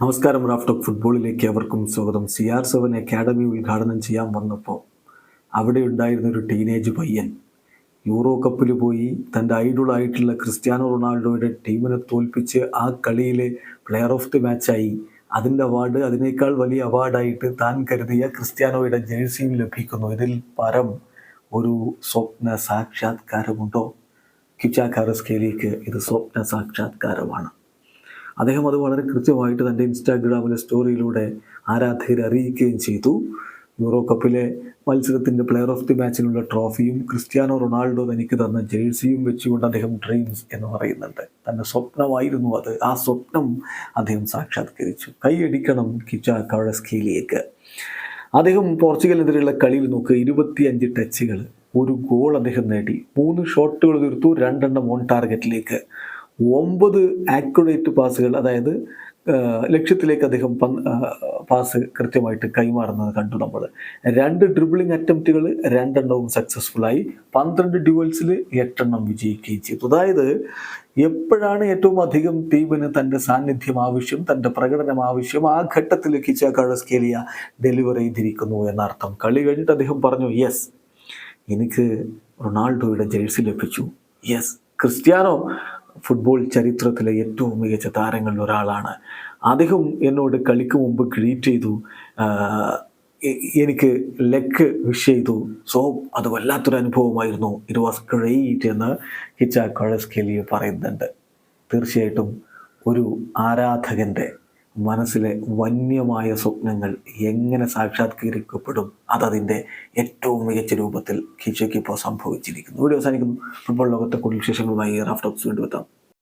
നമസ്കാരം റാഫ്റ്റോക്ക് ഫുട്ബോളിലേക്ക് അവർക്കും സ്വാഗതം. സി ആർ സെവൻ അക്കാഡമി ഉദ്ഘാടനം ചെയ്യാൻ വന്നപ്പോൾ അവിടെ ഉണ്ടായിരുന്ന ഒരു ടീനേജ് പയ്യൻ യൂറോ കപ്പിൽ പോയി തന്റെ ഐഡോളായിട്ടുള്ള ക്രിസ്ത്യാനോ റൊണാൾഡോയുടെ ടീമിനെ തോൽപ്പിച്ച് ആ കളിയിലെ പ്ലെയർ ഓഫ് ദി മാച്ചായി അതിന്റെ അവാർഡ് അതിനേക്കാൾ വലിയ അവാർഡായിട്ട് താൻ കരുതിയ ക്രിസ്ത്യാനോയുടെ ജേഴ്സിയും ലഭിക്കുന്നു. ഇതിൽ പരം ഒരു സ്വപ്ന സാക്ഷാത്കാരമുണ്ടോ? കിച്ചാക്കാറസ്കേലിക്ക് ഇത് സ്വപ്ന സാക്ഷാത്കാരമാണ്. അദ്ദേഹം അത് വളരെ കൃത്യമായിട്ട് തന്റെ ഇൻസ്റ്റാഗ്രാമിലെ സ്റ്റോറിയിലൂടെ ആരാധകരെ അറിയിക്കുകയും ചെയ്തു. യൂറോ കപ്പിലെ മത്സരത്തിന്റെ പ്ലെയർ ഓഫ് ദി മാച്ചിനുള്ള ട്രോഫിയും ക്രിസ്ത്യാനോ റൊണാൾഡോ തനിക്ക് തന്ന ജേഴ്സിയും വെച്ചുകൊണ്ട് അദ്ദേഹം ഡ്രീംസ് എന്ന് പറയുന്നുണ്ട്. തന്റെ സ്വപ്നമായിരുന്നു അത്. ആ സ്വപ്നം അദ്ദേഹം സാക്ഷാത്കരിച്ചു. കൈയടിക്കണം കിച്ച കവഴസ്കേലിയേക്ക് അദ്ദേഹം പോർച്ചുഗലിനെതിരെയുള്ള കളിയിൽ നോക്കുക ഇരുപത്തിയഞ്ച് ടച്ചുകൾ ഒരു ഗോൾ അദ്ദേഹം നേടി. മൂന്ന് ഷോട്ടുകൾ തീർത്തു രണ്ടെണ്ണം ഓൺ ടാർഗറ്റിലേക്ക് ഒമ്പത് ആക്യുറേറ്റ് പാസുകൾ അതായത് ലക്ഷ്യത്തിലേക്ക് അദ്ദേഹം പാസ് കൃത്യമായിട്ട് കൈമാറുന്നത് കണ്ടു നമ്മൾ. രണ്ട് ഡ്രിബിളിംഗ് അറ്റംപ്റ്റുകൾ രണ്ടെണ്ണവും സക്സസ്ഫുള്ളായി പന്ത്രണ്ട് ഡ്യൂവൽസിൽ എട്ടെണ്ണം വിജയിക്കുകയും ചെയ്തു. അതായത് എപ്പോഴാണ് ഏറ്റവും അധികം ടീമിന് തന്റെ സാന്നിധ്യം ആവശ്യം തന്റെ പ്രകടനം ആവശ്യം ആ ഘട്ടത്തിൽ കിച്ചാക്കാഴസ്കേലിയ ഡെലിവറി ചെയ്തിരിക്കുന്നു എന്നർത്ഥം. കളി കഴിഞ്ഞിട്ട് അദ്ദേഹം പറഞ്ഞു യെസ് എനിക്ക് റൊണാൾഡോയുടെ ജേഴ്സി ലഭിച്ചു. യെസ് ക്രിസ്ത്യാനോ ഫുട്ബോൾ ചരിത്രത്തിലെ ഏറ്റവും മികച്ച താരങ്ങളിൽ ഒരാളാണ്. അദ്ദേഹം എന്നോട് കളിക്ക് മുമ്പ് ക്രീറ്റ് ചെയ്തു എനിക്ക് ലെഗ് വിഷ് ചെയ്തു. സോ അത് വല്ലാത്തൊരു അനുഭവമായിരുന്നു. ഇറ്റ് വാസ് ഗ്രേറ്റ് എന്ന് ഹിച്ച കെലിയെ പറയുന്നുണ്ട്. തീർച്ചയായിട്ടും ഒരു ആരാധകന്റെ മനസ്സിലെ വന്യമായ സ്വപ്നങ്ങൾ എങ്ങനെ സാക്ഷാത്കരിക്കപ്പെടും അതതിന്റെ ഏറ്റവും മികച്ച രൂപത്തിൽ കിച്ചയ്ക്ക് ഇപ്പോൾ സംഭവിച്ചിരിക്കുന്നു. വീഡിയോ അവസാനിക്കുന്നു. ഫുട്ബോൾ ലോകത്തെ കൂടുതൽ വിശേഷങ്ങളുമായി റാഫ്റ്റോക്സ് വീണ്ടും എത്താം.